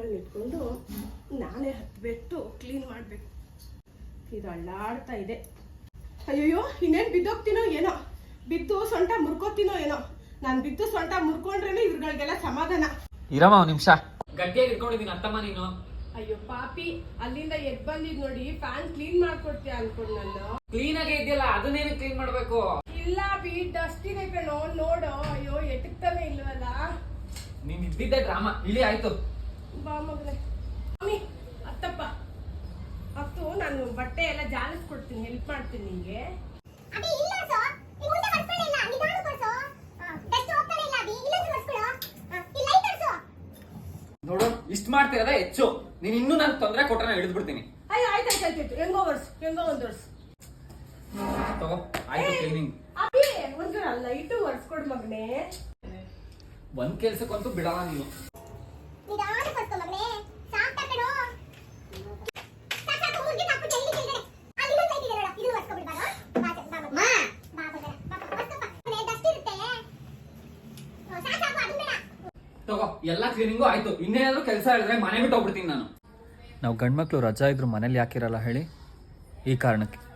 ಮಕ್ಕಳನ್ನ ಇಟ್ಕೊಂಡು ನಾನೇ ಹತ್ಬಿಟ್ಟು ಕ್ಲೀನ್ ಮಾಡಬೇಕು. ಇದು ಅಳ್ಳಾಡ್ತಾ ಇದೆ. ಅಯ್ಯೋ ಇನ್ನೇನು ಬಿದ್ದೋಗ್ತೀನೋ ಏನೋ? ಬಿದ್ದು ಸೊಂಟ ಮುರ್ಕೋತೀನೋ ಏನೋ? ನಾನು ಬಿದ್ದು ಸೊಂಟ ಮುರ್ಕೊಂಡ್ರೇನೆ ಇವ್ರುಗಳಿಗೆಲ್ಲ ಸಮಾಧಾನ. ಇರಮ್ಮ ಒಂದು ನಿಮಿಷ. ಗಟ್ಟಿಯಾಗಿ ಇಟ್ಕೊಂಡಿದ್ದೀನಿ ಅತ್ತಮ್ಮ ನೀನು. ಅಯ್ಯೋ ಪಾಪಿ ಅಲ್ಲಿಂದ ಎದ್ ಬಂದಿದ್ ನೋಡಿ ಫ್ಯಾನ್ ಕ್ಲೀನ್ ಮಾಡ್ಕೊಡ್ತೀಯ ಅನ್ಕೊಂಡು ನಾನು. ಕ್ಲೀನ್ ಆಗೇ ಇದೆಯಲ್ಲ ಅದನ್ನೇನು ಕ್ಲೀನ್ ಮಾಡ್ಬೇಕು? ಇಲ್ಲ ಬಿ ಡಸ್ಟ್ ಇದೆ ಕಣೋ ನೋಡು. ಅಯ್ಯೋ ಎಟಕ್ತಾನೆ ಇಲ್ವಲ್ಲ? ನೀನ್ ಇದ್ದಿದ್ದೆ ಡ್ರಾಮಾ ಇಳಿ ಆಯ್ತು. ಬಾ ಮಗನೇ ಮಮ್ಮಿ ಅತ್ತಪ್ಪ. ಅತ್ತು ನಾನು ಬಟ್ಟೆ ಎಲ್ಲ ಜಾಲಿಸ್ಕೊಡ್ತೀನಿ ಹೆಲ್ಪ್ ಮಾಡ್ತೀನಿ ನಿಂಗೆ. ನೋಡು ಇಷ್ಟ ಮಾಡ್ತಿರೋದೇ ಹೆಚ್ಚು. ನೀನ್ ಇನ್ನೂ ನನ್ ತೊಂದ್ರೆ ಕೊಟ್ರೆ ನಾನು ಹಿಡಿದು ಬಿಡ್ತೀನಿ. ಅಯ್ಯ ಆಯ್ತು ಆಯ್ತು ಆಯ್ತು ಹೆಂಗೋ ವರ್ಷ ಹೆಂಗೋ ಒಂದು ವರ್ಸ್ ತಗೋ ಆಯ್ತು ಕ್ಲೀನಿಂಗ್ ಅಭಿ ಅಲ್ಲ ಲೈಟು ಒರ್ಸ್ಕೊಡ್ ಮಗನೇ. ಒಂದ್ ಕೆಲ್ಸಕ್ಕಂತೂ ಬಿಡಲ್ಲ ನೀನು. ತಗೋ ಹೋಗ್ಬಿಡ್ತೀನಿ ನಾನು. ನಾವು ಗಂಡ್ಮಕ್ಳು ರಜಾ ಇದ್ರು ಮನೇಲಿ ಯಾಕಿರಲ್ಲ ಹೇಳಿ? ಈ ಕಾರಣಕ್ಕೆ.